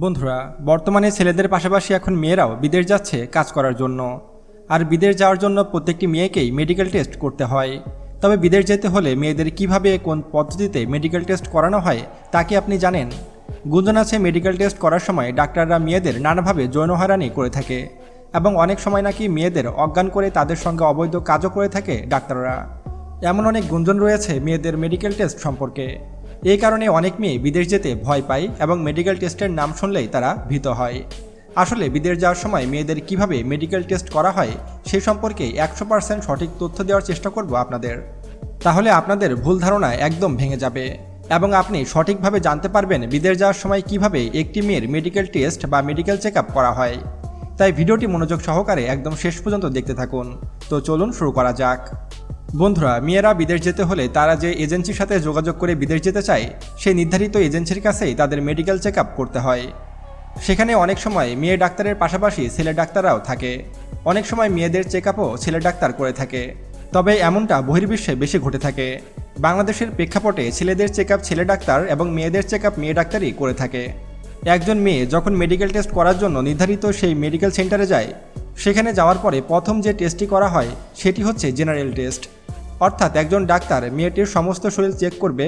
বন্ধুরা, বর্তমানে ছেলেদের পাশাপাশি এখন মেয়েরাও বিদেশ যাচ্ছে কাজ করার জন্য। আর বিদেশ যাওয়ার জন্য প্রত্যেকটি মেয়েকেই মেডিকেল টেস্ট করতে হয়। তবে বিদেশ যেতে হলে মেয়েদের কীভাবে, কোন পদ্ধতিতে মেডিকেল টেস্ট করানো হয়, তা কি আপনি জানেন? গুঞ্জন আছে মেডিকেল টেস্ট করার সময় ডাক্তাররা মেয়েদের নানাভাবে যৌন হয়রানি করে থাকে। এবং অনেক সময় নাকি মেয়েদের অজ্ঞান করে তাদের সঙ্গে অবৈধ কাজও করে থাকে ডাক্তাররা। এমন অনেক গুঞ্জন রয়েছে মেয়েদের মেডিকেল টেস্ট সম্পর্কে। এই কারণে অনেক মেয়ে বিদেশ যেতে ভয় পায় এবং মেডিকেল টেস্টের নাম শুনলেই তারা ভীত হয়। আসলে বিদেশ যাওয়ার সময় মেয়েদের কীভাবে মেডিকেল টেস্ট করা হয় সেই সম্পর্কে একশো পার্সেন্ট সঠিক তথ্য দেওয়ার চেষ্টা করব আপনাদের। তাহলে আপনাদের ভুল ধারণা একদম ভেঙে যাবে এবং আপনি সঠিকভাবে জানতে পারবেন বিদেশ যাওয়ার সময় কীভাবে একটি মেয়ের মেডিকেল টেস্ট বা মেডিকেল চেক করা হয়। তাই ভিডিওটি মনোযোগ সহকারে একদম শেষ পর্যন্ত দেখতে থাকুন। তো চলুন শুরু করা যাক। বন্ধুরা, মেয়েরা বিদেশ যেতে হলে তারা যে এজেন্সির সাথে যোগাযোগ করে বিদেশ যেতে চায়, সেই নির্ধারিত এজেন্সির কাছেই তাদের মেডিকেল চেক করতে হয়। সেখানে অনেক সময় মেয়ে ডাক্তারের পাশাপাশি ছেলে ডাক্তাররাও থাকে। অনেক সময় মেয়েদের চেক আপও ছেলে ডাক্তার করে থাকে। তবে এমনটা বহির্বিশ্বে বেশি ঘটে থাকে। বাংলাদেশের প্রেক্ষাপটে ছেলেদের চেক ছেলে ডাক্তার এবং মেয়েদের চেক মেয়ে ডাক্তারই করে থাকে। একজন মেয়ে যখন মেডিকেল টেস্ট করার জন্য নির্ধারিত সেই মেডিকেল সেন্টারে যায়, সেখানে যাওয়ার পরে প্রথম যে টেস্টটি করা হয়, সেটি হচ্ছে জেনারেল টেস্ট অর্থাৎ একজন ডাক্তার মেয়েটির সমস্ত শরীর চেক করবে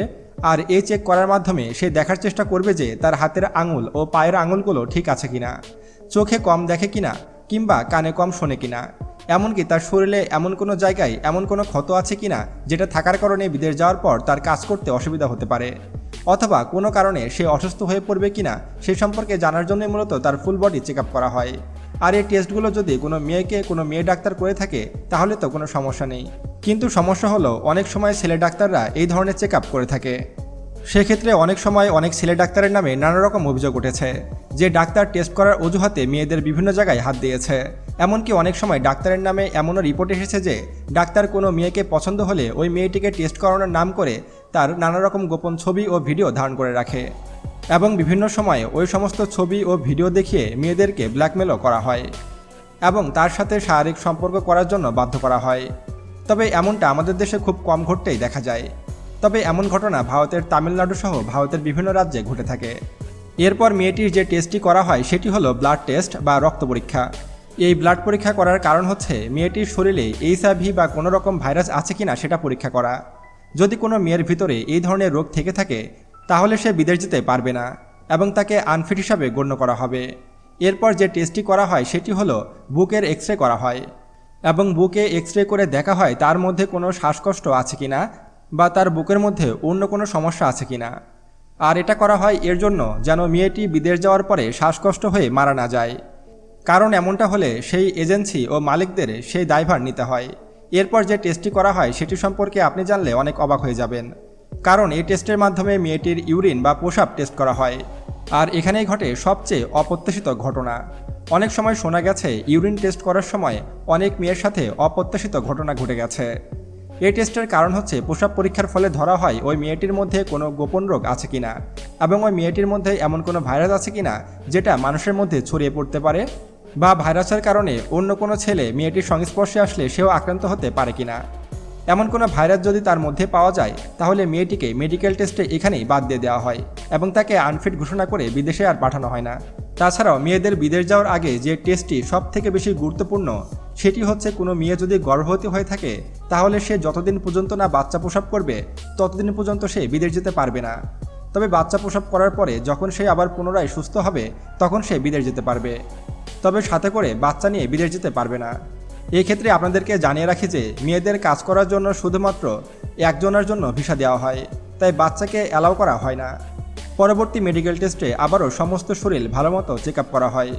আর এই চেক করার মাধ্যমে সে দেখার চেষ্টা করবে যে তার হাতের আঙুল ও পায়ের আঙুলগুলো ঠিক আছে কিনা, চোখে কম দেখে কিনা কিংবা কানে কম শোনে কিনা, এমনকি তার শরীরে এমন কোনো জায়গায় এমন কোনো ক্ষত আছে কিনা যেটা থাকার কারণে বিদেশ যাওয়ার পর তার কাজ করতে অসুবিধা হতে পারে, অথবা কোনো কারণে সে অসুস্থ হয়ে পড়বে কিনা সে সম্পর্কে জানার জন্য মূলত তার ফুল বডি চেক করা হয়। আর এই টেস্টগুলো যদি কোনো মেয়েকে কোনো মেয়ে ডাক্তার করে থাকে, তাহলে তো কোনো সমস্যা নেই। কিন্তু সমস্যা হলো, অনেক সময় ছেলে ডাক্তাররা এই ধরনের চেক করে থাকে। সেক্ষেত্রে অনেক সময় অনেক ছেলে ডাক্তারের নামে নানা রকম অভিযোগ উঠেছে, যে ডাক্তার টেস্ট করার অজুহাতে মেয়েদের বিভিন্ন জায়গায় হাত দিয়েছে। এমনকি অনেক সময় ডাক্তারের নামে এমনও রিপোর্ট এসেছে যে, ডাক্তার কোনো মেয়েকে পছন্দ হলে ওই মেয়েটিকে টেস্ট করানোর নাম করে তার নানা রকম গোপন ছবি ও ভিডিও ধারণ করে রাখে। এবং বিভিন্ন সময়ে ওই সমস্ত ছবি ও ভিডিও দেখিয়ে মেয়েদেরকে ব্ল্যাকমেলও করা হয় এবং তার সাথে শারীরিক সম্পর্ক করার জন্য বাধ্য করা হয়। তবে এমনটা আমাদের দেশে খুব কম ঘটতেই দেখা যায়। তবে এমন ঘটনা ভারতের তামিলনাড়ু সহ ভারতের বিভিন্ন রাজ্যে ঘটে থাকে। এরপর মেয়েটির যে টেস্টটি করা হয় সেটি হলো ব্লাড টেস্ট বা রক্ত পরীক্ষা। এই ব্লাড পরীক্ষা করার কারণ হচ্ছে মেয়েটির শরীরে এইচআইভি বা কোনো রকম ভাইরাস আছে কিনা সেটা পরীক্ষা করা। যদি কোনো মেয়ের ভিতরে এই ধরনের রোগ থেকে থাকে তাহলে সে বিদেশ যেতে পারবে না এবং তাকে আনফিট হিসাবে গণ্য করা হবে। এরপর যে টেস্টটি করা হয়, সেটি হলো বুকের এক্স রে করা হয় এবং বুকে এক্স রে করে দেখা হয় তার মধ্যে কোনো শ্বাসকষ্ট আছে কিনা বা তার বুকের মধ্যে অন্য কোনো সমস্যা আছে কিনা আর এটা করা হয় এর জন্য যেন মেয়েটি বিদেশ যাওয়ার পরে শ্বাসকষ্ট হয়ে মারা না যায়। কারণ এমনটা হলে সেই এজেন্সি ও মালিকদের সেই দায়ভার নিতে হয়। এরপর যে টেস্টটি করা হয়, সেটি সম্পর্কে আপনি জানলে অনেক অবাক হয়ে যাবেন। কারণ এই টেস্টের মাধ্যমে মেয়েটির ইউরিন বা পোশাব টেস্ট করা হয়। আর এখানেই ঘটে সবচেয়ে অপ্রত্যাশিত ঘটনা। অনেক সময় শোনা গেছে, ইউরিন টেস্ট করার সময় অনেক মেয়ের সাথে অপ্রত্যাশিত ঘটনা ঘটে গেছে। এই টেস্টের কারণ হচ্ছে পোশাক পরীক্ষার ফলে ধরা হয় ওই মেয়েটির মধ্যে কোনো গোপন রোগ আছে কিনা এবং ওই মেয়েটির মধ্যে এমন কোনো ভাইরাস আছে কিনা যেটা মানুষের মধ্যে ছড়িয়ে পড়তে পারে বা ভাইরাসের কারণে অন্য কোনো ছেলে মেয়েটির সংস্পর্শে আসলে সেও আক্রান্ত হতে পারে কিনা। এমন কোনো ভাইরাস যদি তার মধ্যে পাওয়া যায়, তাহলে মেয়েটিকে মেডিকেল টেস্টে এখানেই বাদ দিয়ে দেওয়া হয় এবং তাকে আনফিট ঘোষণা করে বিদেশে আর পাঠানো হয় না। তাছাড়াও মেয়েদের বিদেশ যাওয়ার আগে যে টেস্টটি সব থেকে বেশি গুরুত্বপূর্ণ, সেটি হচ্ছে কোনো মেয়ে যদি গর্ভবতী হয়ে থাকে, তাহলে সে যতদিন পর্যন্ত না বাচ্চা প্রসব করবে, ততদিন পর্যন্ত সে বিদেশ যেতে পারবে না। তবে বাচ্চা প্রসব করার পরে যখন সে আবার পুনরায় সুস্থ হবে, তখন সে বিদেশ যেতে পারবে। তবে সাথে করে বাচ্চা নিয়ে বিদেশ যেতে পারবে না। এই ক্ষেত্রে আপনাদেরকে জানিয়ে রাখি যে মেয়েদের কাজ করার জন্য শুধুমাত্র একজনের জন্য ভিসা দেওয়া হয়, তাই বাচ্চাকে অ্যালাউ করা হয় না। পরবর্তী মেডিকেল টেস্টে আবারও সমস্ত শরীর ভালোমতো চেক আপ করা হয়।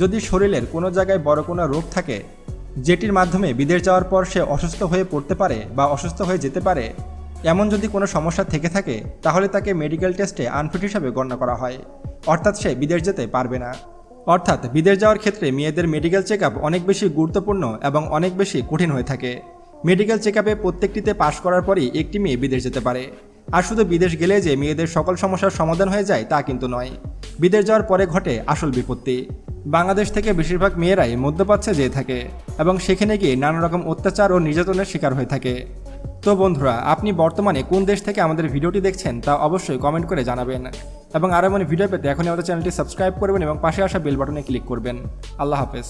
যদি শরীরের কোনো জায়গায় বড় কোনো রোগ থাকে, যেটির মাধ্যমে বিদেশ যাওয়ার পর সে অসুস্থ হয়ে পড়তে পারে বা অসুস্থ হয়ে যেতে পারে, এমন যদি কোনো সমস্যা থেকে থাকে, তাহলে তাকে মেডিকেল টেস্টে আনফিট হিসাবে গণ্য করা হয়। অর্থাৎ সে বিদেশ যেতে পারবে না। অর্থাৎ বিদেশ যাওয়ার ক্ষেত্রে মেয়েদের মেডিকেল চেক অনেক বেশি গুরুত্বপূর্ণ এবং অনেক বেশি কঠিন হয়ে থাকে। মেডিকেল চেক প্রত্যেকটিতে পাশ করার পরই একটি মেয়ে বিদেশ যেতে পারে। আর শুধু বিদেশ গেলে যে মেয়েদের সকল সমস্যার সমাধান হয়ে যায় তা কিন্তু নয়। বিদেশ যাওয়ার পরে ঘটে আসল বিপত্তি। বাংলাদেশ থেকে বেশিরভাগ মেয়েরাই মধ্যপ্রাচ্যে যেয়ে থাকে এবং সেখানে গিয়ে নানা রকম অত্যাচার ও নির্যাতনের শিকার হয়ে থাকে। তো বন্ধুরা, আপনি বর্তমানে কোন দেশ থেকে আমাদের ভিডিওটি দেখছেন তা অবশ্যই কমেন্ট করে জানাবেন। এবং আরও এমন ভিডিও পেতে এখনই আমাদের চ্যানেলটি সাবস্ক্রাইব করবেন এবং পাশে আসা বেল বাটনে ক্লিক করবেন। আল্লাহ হাফেজ।